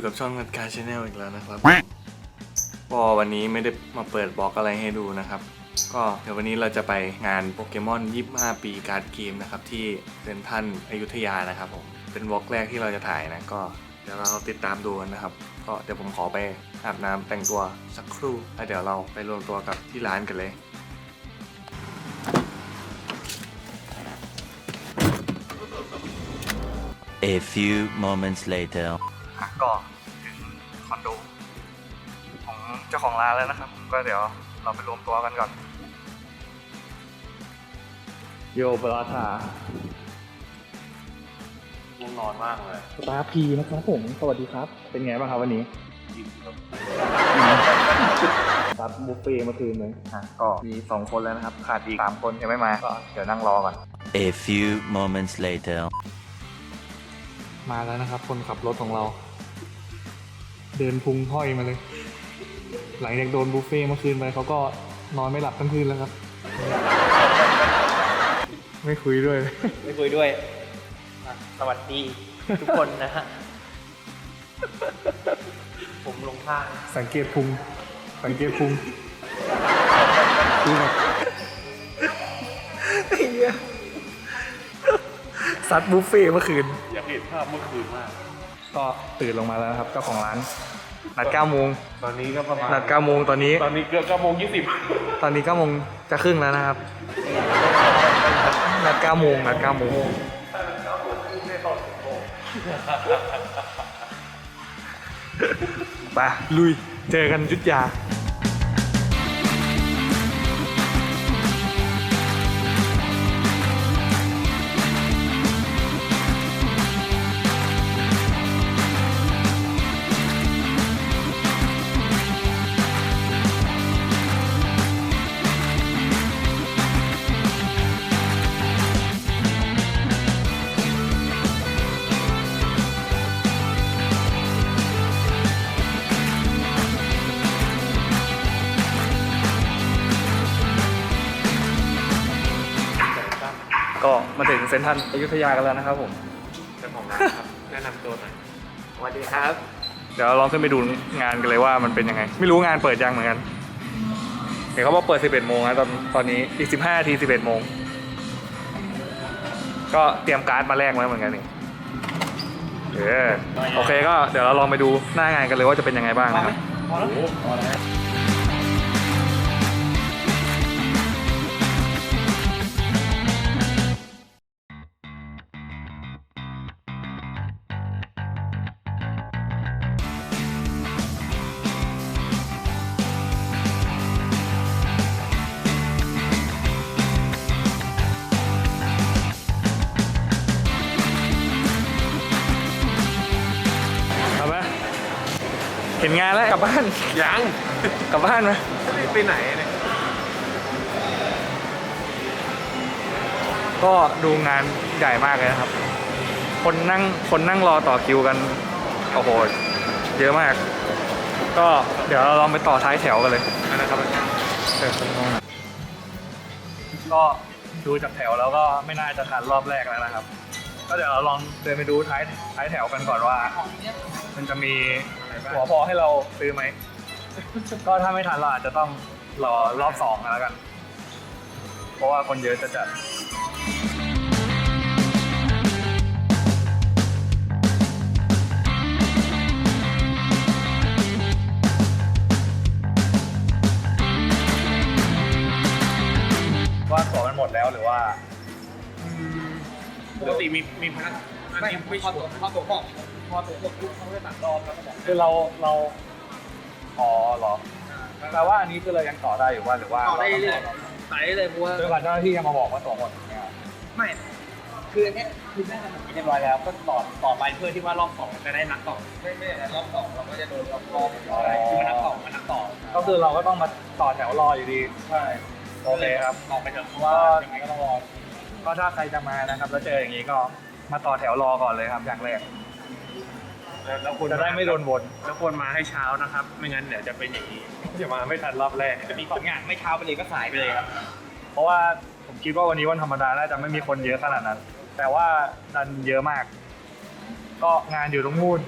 อยู่กับช่องนัดการชาแนลอีกแล้วนะครับก็วันนี้ไม่ได้มาเปิดบล็อกอะไรให้ดูนะครับ ก็เดี๋ยววันนี้เราจะไปงานโปเกมอน 25 ปีการ์ดเกมนะครับ ที่เซนทันอยุธยานะครับผม เป็นบล็อกแรกที่เราจะถ่ายนะก็เดี๋ยวเราติดตามดูกันนะครับ ก็เดี๋ยวผมขอไปอาบน้ำแต่งตัวสักครู่แล้วเดี๋ยวเราไปรวมตัวกับที่ร้านกันเลย A few moments later. ก็ถึงคอนโดของเจ้าของร้านแล้วนะครับ ก็เดี๋ยวเราไปรวมตัวกันก่อน โยเบลาธาง่วงนอนมากเลยสตาร์พีนะครับผม สวัสดีครับ เป็นไงบ้างครับวันนี้ซัดบุฟเฟ่ต์เมื่อคืนเลยอะก็มีสองคนแล้วนะครับ ขาดอีกสามคนยังไม่มาก็เดี๋ยวนั่งรอก่อน A few moments later. มาแล้วนะครับ คนขับรถของเรา เดินพุงห้อยมาเลย หลังจากโดนบุฟเฟ่ต์เมื่อคืนไปเขาก็นอนไม่หลับทั้งคืนแล้วครับ ไม่คุยด้วยไม่คุยด้วยอะสวัสดีทุกคนนะฮะ ผมลงทางสังเกตพุง สังเกตพุงคือแบบซัดบุฟเฟ่เมื่อคืน อยากเห็นภาพเมื่อคืนมาก ก็ตื่นลงมาแล้วนะครับเจ้าของร้าน นัด9โมงตอนนี้ก็ประมาณนัด9โมงตอนนี้ ตอนนี้เกือบเก้าโมงยี่สิบตอนนี้9โมงจะครึ่งแล้วนะครับ นัด9โมงนัด9โมงไปลุย เจอกันยุทธยา เซ็นทรัลอยุธยากันแล้วนะครับผม เจ้าของร้านครับ แนะนำตัวหน่อยสวัสดีครับ เดี๋ยวเราลองขึ้นไปดูงานกันเลยว่ามันเป็นยังไง ไม่รู้งานเปิดยังเหมือนกัน เห็นเขาบอกเปิด 11 โมงนะตอนตอนนี้อีก 15นาที 11 โมง ก็เตรียมการ์ดมาแลกไว้เหมือนกันนี่เออโอเคก็เดี๋ยวเราลองไปดูหน้างานกันเลยว่าจะเป็นยังไงบ้างนะครับกลับ งานแล้วกลับบ้าน ยังกลับบ้านไหมไปไหนเนี่ยก็ดูงานใหญ่มากเลยนะครับ คนนั่งคนนั่งรอต่อคิวกันโอ้โหเยอะมาก ก็เดี๋ยวเราลองไปต่อท้ายแถวกันเลยนะครับเออก็ดูจากแถวแล้วก็ไม่น่าจะทันรอบแรกแล้วนะครับ ก็เดี๋ยวเราลองเดินไปดูท้ายท้ายแถวกันก่อนว่า มันจะมี หัวพอให้เราซื้อไหม ก็ถ้าไม่ทันเราอาจจะต้องรอรอบสองกันแล้วกัน เพราะว่าคนเยอะจะจัดว่าของมันหมดแล้วหรือว่า ปกติมีมีพนักงานไม่ชัวร์พอตัวบอกพอ ตัวบอกทุกเขาจะตัดรอบแล้วก็บอกคือเราเราอ๋อเหรอแปลว่าอันนี้คือเรายังต่อได้อยู่ว่าหรือว่าต่อได้เรื่อยๆต่อได้เลยเพราะว่าจนกว่าเจ้าหน้าที่จะมาบอกว่าต่อหมดอย่างเงี้ยไม่ คืออันเนี้ยคือน่าจะหมดเรียบร้อยแล้ว ก็ต่อต่อไปเพื่อที่ว่ารอบสองจะได้นับต่อไม่ไม่รอบสองเราก็จะโดนรอบรอบอะไรคือมันนับต่อมันนับต่อ ก็คือเราก็ต้องมาต่อแถวรออยู่ดีใช่โอเคครับต่อไปเถอะเพราะก็ว่ายังไงก็ต้องรอก็ถ้าใครจะมานะครับ แล้วเจออย่างนี้ก็มาต่อแถวรอก่อนเลยครับอย่างแรก แล้วแล้วควรจะได้ไม่โดนวนแล้วควรมาให้เช้านะครับ ไม่งั้นเดี๋ยวจะเป็นอย่างนี้จะมาไม่ทันรอบแรกจะมีสองอย่างไม่เช้าไปเลยก็สายไปเลยครับ เพราะว่าผมคิดว่าวันนี้วันธรรมดาน่าจะไม่มีคนเยอะขนาดนั้น แต่ว่าดันเยอะมาก ก็งานอยู่ตรงนู้น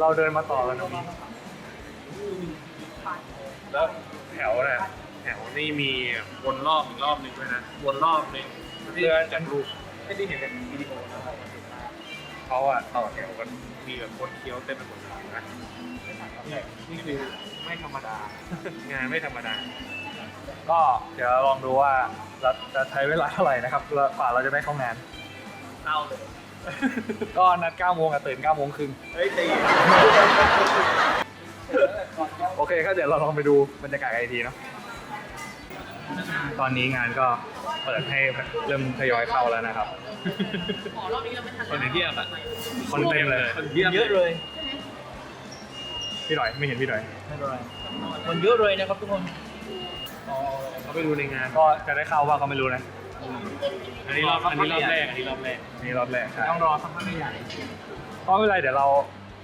เราเดินมาต่อกันตรงนี้แล้วแถวน่ะแถวนี่มีวนรอบอีกรอบหนึ่งด้วยนะวนรอบหนึ่งเพื่อจากรูปไม่ได้เห็นเป็นวิดีโอนะครับ เขาอะต่อแถวกันมีแบบคนเคี้ยวเต็มไปหมดเลยนะนี่นี่คือไม่ธรรมดา งานไม่ธรรมดา ก็เดี๋ยวลองดูว่าเราจะใช้เวลาเท่าไหร่นะครับแล้วกว่าเราจะได้เข้างานเอาเลย ก็นัด9โมงอะตื่น9โมงครึ่งเฮ้ยตีโอเคก็เดี๋ยวเราลองไปดูบรรยากาศกันอีกทีเนาะ ตอนนี้งานก็เปิดให้เริ่มทยอยเข้าแล้วนะครับคนเทียบอะคนเต็มเลย คนเทียบเยอะเลยพี่หน่อยไม่เห็นพี่หน่อยไม่เป็นไรมันเยอะเลยนะครับทุกคนเขาไปดูในงานก็จะได้เข้าว่าเขาไม่รู้นะอันนี้รอบอันนี้รอบแรกอันนี้รอบแรกนี่รอบแรกใช่ต้องรอสักพักใหญ่เพราะไม่เป็นไรเดี๋ยวเรา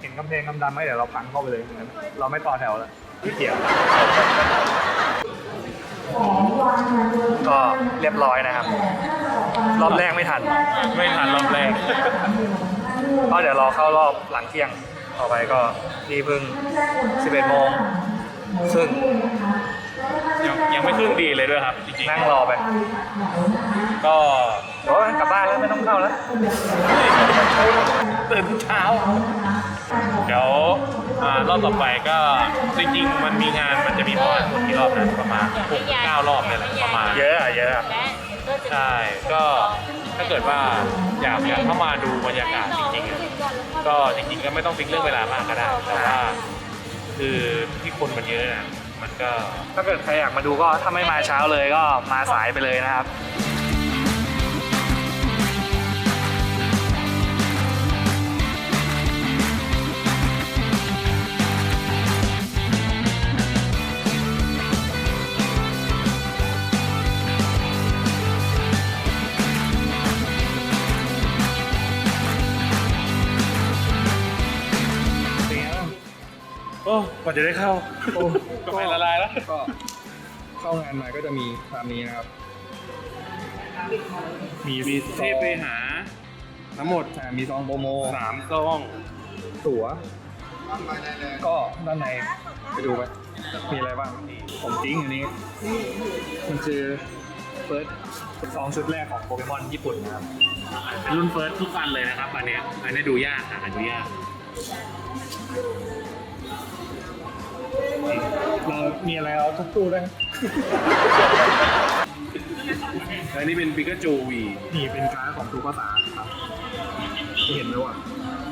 เห็นกำแพงดำๆไหมเดี๋ยวเราพังเข้าไปเลยงั้นเราไม่ต่อแถวแล้วไม่เกี่ยว ก็เรียบร้อยนะครับ รอบแรกไม่ทันไม่ทันรอบแรก ก็เดี๋ยวรอเข้ารอบหลังเที่ยงต่อไปก็นี่เพิ่ง 11โมงซึ่งยังยังไม่ครึ่งดีเลยด้วยครับจริงนั่งรอไป ๆก็เดี๋ยวกลับบ้านแล้วไม่ต้องเข้าแล้ว ตื่นเช้าเดี๋ยวอ่ารอบต่อไปก็จริงๆ มันมีงานมันจะมีประมาณกี่รอบนะประมาณหกเก้ารอบเนี่ยแหละประมาณเยอะอะเยอะอะใช่ก็ถ้าเกิดว่าอยากอยากเข้ามาดูบรรยากาศจริงๆอะก็จริงๆก็ไม่ต้องฟิกเรื่องเวลามากก็ได้แต่ว่าคือที่คนมันเยอะนะมันก็ถ้าเกิดใครอยากมาดูก็ถ้าไม่มาเช้าเลยก็มาสายไปเลยนะครับ กว่าจะได้เข้าโอ้กาแฟละลายแล้ว ก็เข้างานมาก็จะมีตามนี้นะครับ มีมีเทพไปหา ทั้งหมดอ่ามีซองโปรโมสามซอง ตั๋วก็ด้านในไปดูไป มีอะไรบ้าง ผมจริงอันนี้ มันคือเฟิร์สซองชุดแรกของโปเกมอนญี่ปุ่นนะครับเป็นรุ่นเฟิร์สทุกอันเลยนะครับอันเนี้ยอันนี้ดูยากหาดูยาก เรามีอะไรเอาทุกตู้ด้วยนะอันนี้เป็นปิกาจูวีนี่เป็นการ์ดของทุกภาษาครับที่เห็นไหมว่า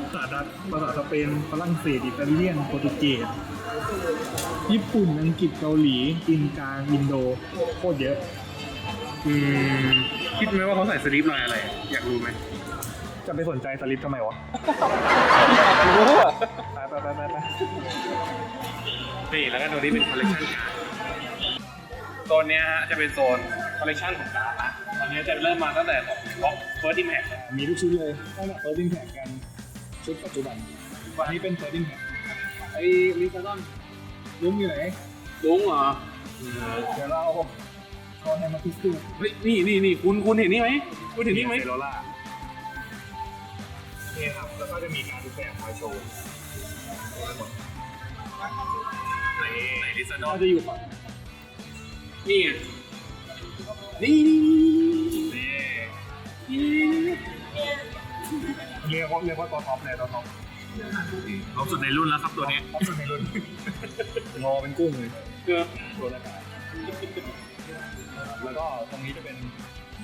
ภาษาดัตช์ภาษาสเปนฝรั่งเศสอิตาเลียนโปรตุเกสญี่ปุ่นอังกฤษเกาหลีจีนกลางอินโดโคตรเยอะ อืมคิดไหมว่าเขาใส่สลิปลายอะไร อยากรู้ไหม จะไปสนใจสลิปทำไมวะรู้อะไปไปไปไปไปนี่แล้วก็ตัวนี้เป็นคอลเลคชันการ์ดโซนเนี้ยฮะจะเป็นโซนคอลเลคชันของการ์ดนะตอนนี้จะเริ่มมาตั้งแต่ของบ็อกเฟิร์สดิแม็กมีทุกชุดเลยตั้งแต่เฟิร์สติ้งแท็กกันชุดปัจจุบันวันนี้เป็นเฟิร์สติ้งแท็กไอ้ลิซาดอนลุ้มอยู่ไหนลุงเหรอเดี๋ยวเราเอาแฮมมาพิสูจน์เฮ้ยนี่นี่นี่คุณคุณเห็นนี่ไหมคุณเห็นนี่ไหมเซโรล่า นี่ครับ แล้วก็จะมีการดูแบบมาโชว์ไหนไหนลิซาดอก็นจะอยู่ฝั่งนี่ไงนี่นี่นี่เรียกว่าเรียกว่าตัวท็อปเลยตัวท็อปเราสุดในรุ่นแล้วครับตัวนี้ท็อปสุดในรุ่นงอเป็นกุ้งเลยคือตัวละกันแล้วก็ตรงนี้จะเป็น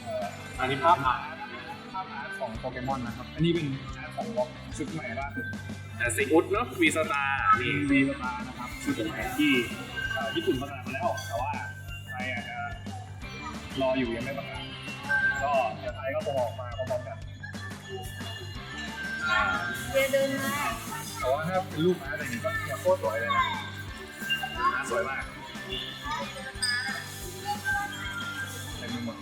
เอ่ออันนี้ภาพถ่ายภาพอาร์ตของโปเกมอนนะครับ อันนี้เป็นอาร์ต ของบล็อกชุดใหม่ล่าสุดแต่ซีอุดเนาะวีสตาร์มีนี่วีสตาร์นะครับชุดใหม่ที่เอ่อญี่ปุ่นประกาศมาแล้ว แต่ว่าไทยอาจจะรออยู่ยังไม่ประกาศก็เดี๋ยวไทยก็คงออกมาพร้อมๆกันเดี๋ยวเดินมาแต่ว่าถ้าเป็นรูปอาร์ตอะไรนี้ก็เนี่ยโคตรสวยเลยนะอาร์ตสวยมากเต็มไปหมด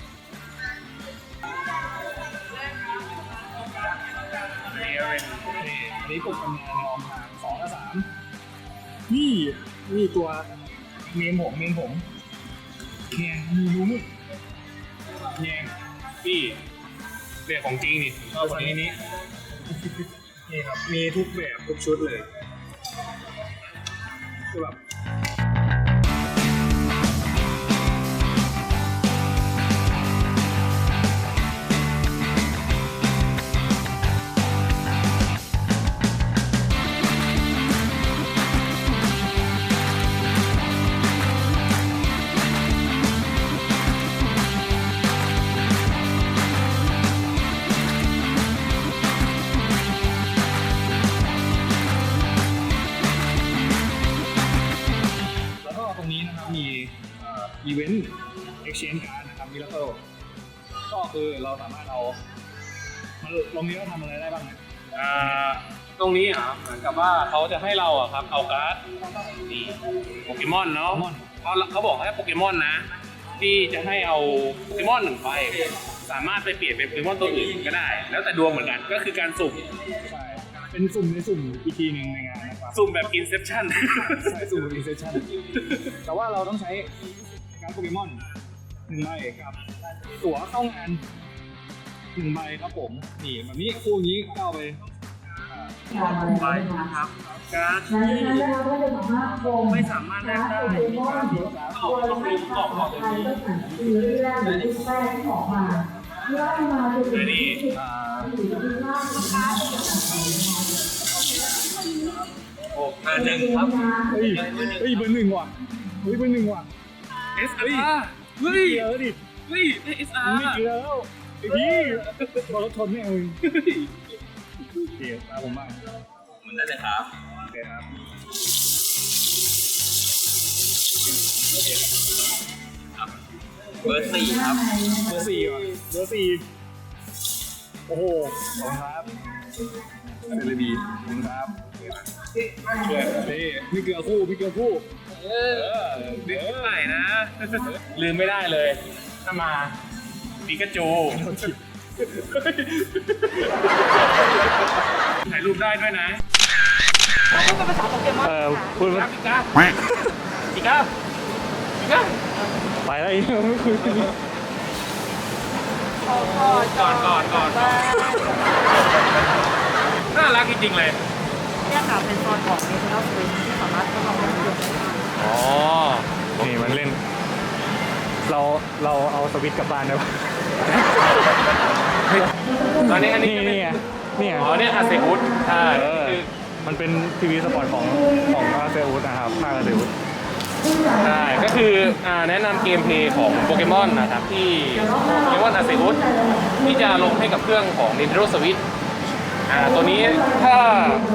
นี่ก็เป็นนี่อันนี้กลุ่มทำงานมองทางสองกับสามนี่นี่ตัวเมนผมเมนผมแข่งมีลุ้มแย่งพี่เนี่ยของจริงนี่เอาคนนี้นี้นี่ครับมีทุกแบบทุกชุดเลยคือแบบ รงนี้อะเหมือนกับว่าเขาจะให้เราอะครับเอาการ์ดนี่โปเกมอนเนาะเขาเขาบอกให้โปเกมอนนะ ที่จะให้เอาโปเกมอนหนึ่งใบสามารถไปเปลี่ยนเป็นโปเกมอนตัวอื่นก็ได้ แล้วแต่ดวงเหมือนกันก็คือการสุ่มใช่เป็นสุ่มในสุ่มอีกทีหนึ่งในงานนะครับสุ่มแบบ Inception ใช่สุ่มอินเซชั่นแต่ว่าเราต้องใช้การดโปเกมอนหนึ่งใบกับ ตั๋วเข้างานหนึ่งใบครับผมนี่แบบนี้คู่นี้ก็เอาไป อ่าไปครับการ์ดหลังจากนั้นะคะก็จะสามารถโกงไม่สามารถแลกได้โปเกมอนตัวละไม่าของใครก็สั่งซื้อที่แรกหรือที่แรกที่ออกมาไล่มาจนถึงที่สิบอ่าถึงที่ห้านะคะโอ้มาหนึ่งครับเฮ้ยเฮ้ยเบอร์หนึ่งว่ะเฮ้ยเบอร์หนึ่งว่ะ SR เฮ้ยเยอะดิเฮ้ย SR ไม่เยอแล้วไอ้พี่บอลรถชนไม่เอา เลยโอเคตามผมบ้างมันได้เลยครับโอเคครับ เบอร์สี่ครับ เบอร์สี่ว่ะเบอร์สี่โอ้โหขอบคุณครับเซเลบีขอบคุณครับช่วยนี่พี่เกลือคู่พี่เกลือคู่เออนึกใหม่นะ ลืมไม่ได้เลย ถ้ามาปิกาจู ถ่ายรูปได้ด้วยนะเออพูดปิว่าก้าปิก้าปิก้าไปแล้วอีกไม่คุยกันก่อนก่อนก่อนน่ารักจริงๆเลย เนี่ยค่ะเป็นโซนของ Nintendo Switch ที่สามารถทดลองเล่นได้อ๋อ นี่มันเล่น เราเราเอาสวิตช์กลับบ้านได้ปะ ตอนนี้อันนี้นี่นี่ไงนี่ไงอ๋อเนี่ยอาเซอุสใช่เออคือมันเป็นทีวีสปอร์ตของของอาเซอุสนะครับภาคอาเซอุสใช่ก็คืออ่าแนะนำเกมเพลย์ของโปเกมอนนะครับที่โปเกมอนอาเซอุสที่จะลงให้กับเครื่องของ Nintendo Switch อ่าตัวนี้ถ้า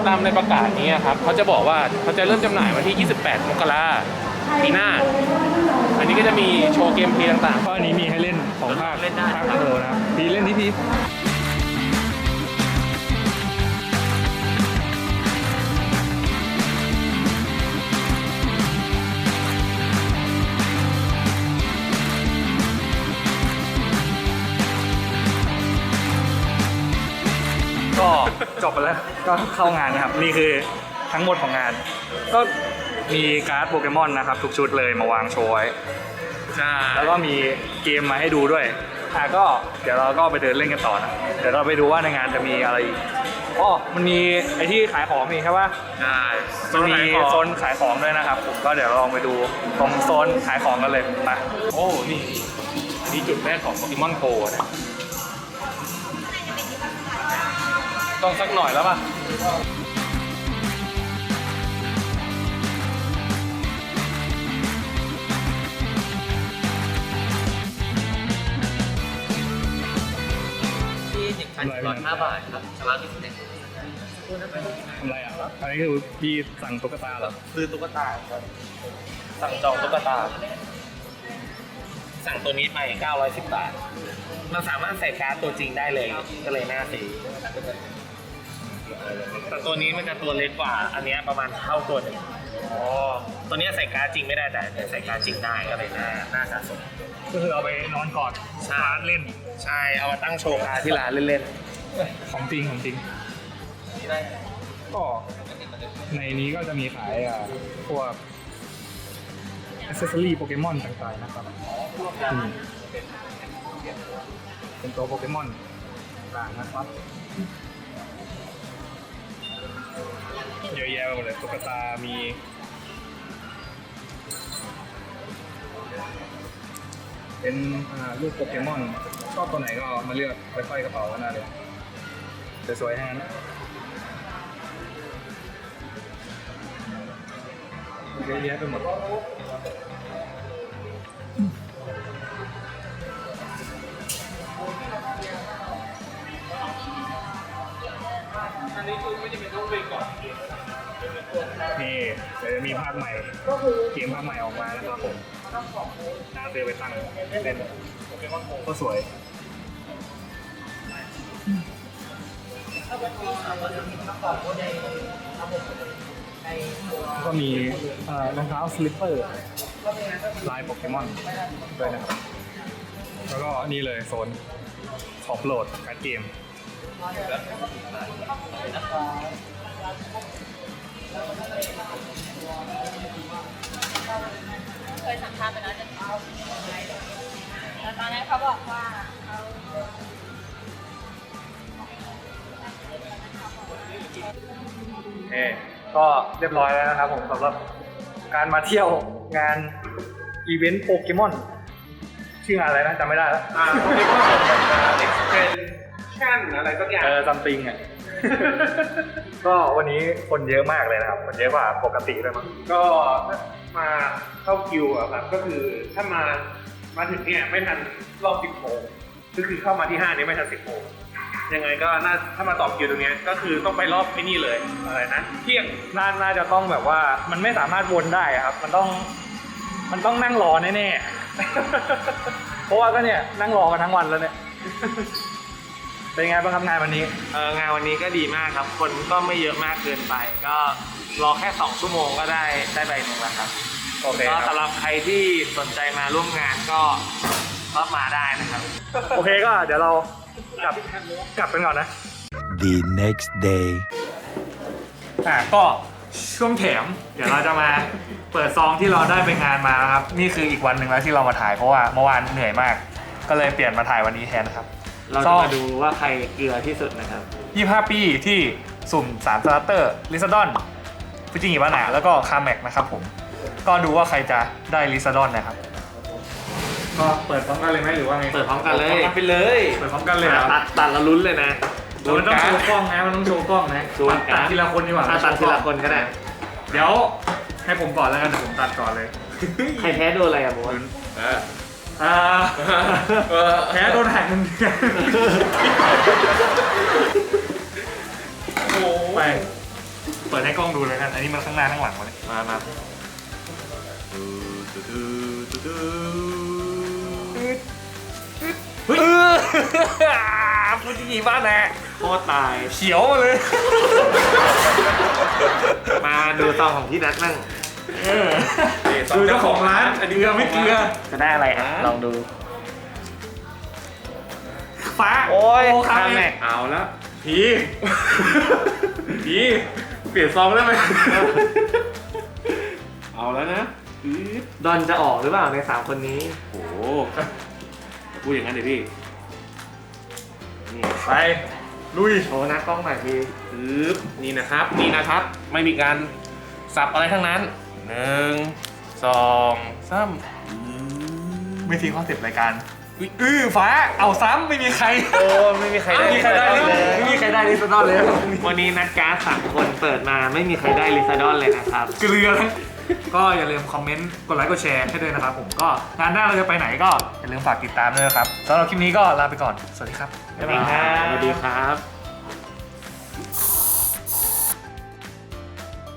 ตามในประกาศนี้ครับเขาจะบอกว่าเขาจะเริ่มจำหน่ายวันที่ 28 มกรา ปีหน้า อันนี้ก็จะมีโชว์เกมเพลย์ต่างเพราะอันนี้มีให้เล่นของภาคเล่นได้ ภาคเออนะครับพีเล่นที่พีก็จบไปแล้วก็เข้างานนะครับ นี่คือทั้งหมดของงาน ก็ มีการ์ดโปเกมอนนะครับ ทุกชุดเลยมาวางโชว์ไว้ๆใช่แล้วก็มีเกมมาให้ดูด้วยอะก็เดี๋ยวเราก็ไปเดินเล่นกันต่อนะเดี๋ยวเราไปดูว่าในงานจะมีอะไรอีกอ๋อมันมีไอที่ขายของนี่ใช่ปะ ใช่มันมีขายของโซนขายของด้วยนะครับ ผมก็เดี๋ยวลองไปดูตรงโซนขายของกันเลยไปโอ้นี่อันนี่จุดแรกของโปเกมอนโกนะต้องสักหน่อยแล้วป่ะ ที่หนึ่งพันร้อยห้าบาทครับชำระที่สิบเอ็ดทำไรอะอันนี้คือพี่สั่งตุ๊กตาเหรอซื้อตุ๊กตาครับสั่งจองตุ๊กตา สั่งตัวนี้ไป910 บาท มันสามารถใส่การ์ดตัวจริงได้เลย ก็เลยน่าซื้อแต่ตัวนี้มันจะตัวเล็กกว่า อันเนี้ยประมาณเท่าตัวหนึ่งอ๋อ ตัวเนี้ยใส่การ์ดจริงไม่ได้แต่ใส่การ์ดจริงได้ก็เลยน่าน่าสะสม ก็คือเอาไปนอนกอดใช่ชาร์จเล่น ใช่ เอามาตั้งโชว์การ์ดที่ร้านเล่นของจริงของจริงๆก็ในนี้ก็จะมีขายอะพวกอ c เซสซอรี่โปเกมอนต่างๆนะครับอืมเป็นตัวโปเกมอนต่างๆนะครับเยอะแยะไปหมดเลยตุ๊กตามี เป็นอ่ารูปโปเกมอนชอบตัวไหนก็มาเลือกไปห้อยกระเป๋ากันได้เลยสวยๆทั้งนั้นเยอะแยะไปหมดนี่เดี๋ยวจะมีภาคใหม่ เกมภาคใหม่ออกมานะครับผม น่าเซื้อไปตั้งเล่นก็สวยก็มีเอ่อรองเท้าสลิปเปอร์ลายโปเกมอนด้วยนะครับ แล้วก็นี่เลยโซนของโปรดการดเกม เคยสัมภาษณ์ไปแล้วจะแต่ตอนนั้นเขาบอกว่าเขาโอเคก็เรียบร้อยแล้วนะครับผมสำหรับการมาเที่ยวงานอีเวนต์โปเกมอนชื่องานอะไรนะจำไม่ได้แล้วอ่าโปเกมอนเอ็กซ์เพนชั่นอะไรสักอย่างเออซัมติงอะ ก็วันนี้คนเยอะมากเลยนะครับ คนเยอะกว่าปกติเลยมั้งก็มาเข้าคิวอะครับก็คือถ้ามามาถึงเนี่ยไม่ทันรอบสิบโมงก็คือเข้ามาที่ห้านี้ไม่ทันสิบโมงยังไงก็น่าถ้ามาต่อคิวตรงเนี้ยก็คือต้องไปรอบไอ้นี่เลยอะไรนะเที่ยงน่าน่าจะต้องแบบว่ามันไม่สามารถวนได้อะครับ มันต้อง มันต้องนั่งรอแน่ๆ เพราะว่าก็เนี่ยนั่งรอกันทั้งวันแล้วเนี่ย เป็นไงบ้างครับงานวันนี้ เอองานวันนี้ก็ดีมากครับ คนก็ไม่เยอะมากเกินไป ก็รอแค่ 2 ชั่วโมงก็ได้ได้ใบหนึ่งแล้วครับโอเคก็ครับสำหรับใครที่สนใจมาร่วมงานก็ก็มาได้นะครับ โอเคก็เดี๋ยวเรากลับกลับกันก่อนนะ The next day. อะก็ช่วงแถมเดี๋ยวเราจะมาเปิดซองที่เราได้ไปงานมานะครับ นี่คืออีกวันหนึ่งแล้วที่เรามาถ่ายเพราะว่าเมื่อวานเหนื่อยมาก ก็เลยเปลี่ยนมาถ่ายวันนี้แทนนะครับ เราจะมาดูว่าใครเกลือที่สุดนะครับ 25 ปีที่สุ่ม3สตาร์เตอร์ลิซาดอนฟิจิงิบานะแล้วก็คาแม็กนะครับผม ก็ดูว่าใครจะได้ลิซาดอนนะครับ ก็เปิดพร้อมกันเลยไหมหรือว่าไงเปิดพร้อมกันเลย ไปเลยเปิดพร้อมกันเลยเหรอตัดตัดแล้วลุ้นเลยนะมันต้องโชว์กล้องนะ มันต้องโชว์กล้องนะโชว์ตัดการ์ด ตัดทีละคนดีกว่าถ้าตัดทีละคนก็ได้ เดี๋ยวให้ผมก่อนแล้วกันเดี๋ยวผมตัดก่อนเลย ใครแพ้โดนอะไรอะโบนอ่าแพ้โดนหักเงินเดือนไป เปิดให้กล้องดูเลยกัน อันนี้มันข้างหน้าข้างหลังมาเลยมามาเฮ้ยฟูจิงิบ้านแน่โคตรตาย เขียวมาเลย มาดูซองของพี่นัท นั่งดูเจ้าของร้านเกลือไม่เกลือจะได้อะไรอะลองดู ฟ้าโอ้ยคาคาแม็แม็กกเอาแล้วพีพีเปลี่ยนซองได้ไหมเอาแล้วนะดอนจะออกหรือเปล่าในสามคนนี้ โอ้โหพูดอย่างนั้นเดี๋ยวพี่นี่ไปลุยโชว์หน้ากล้องหน่อยพี่ ปึ๊บนี่นะครับ นี่นะครับ ไม่มีการสับอะไรทั้งนั้น หนึ่งสองสามไม่ทิ้งคอนเซปต์รายการอื้อฟ้า เอาซ้ำไม่มีใคร โอ้ไม่มีใครได้ไม่มีใครได้ลิซาดอนเลย ไม่มีใครได้ลิซาดอนเลยวันนี้นัดการ์ดสามคนเปิดมาไม่มีใครได้ลิซาดอนเลยนะครับ เกลือทั้งก็อย่าลืมคอมเมนต์ กดไลค์ กดแชร์ให้ด้วยนะครับผม ก็งานหน้าเราจะไปไหนก็อย่าลืมฝากติดตามด้วยนะครับสำหรับคลิปนี้ก็ลาไปก่อน สวัสดีครับ สวัสดีครับ สวัสดีครับ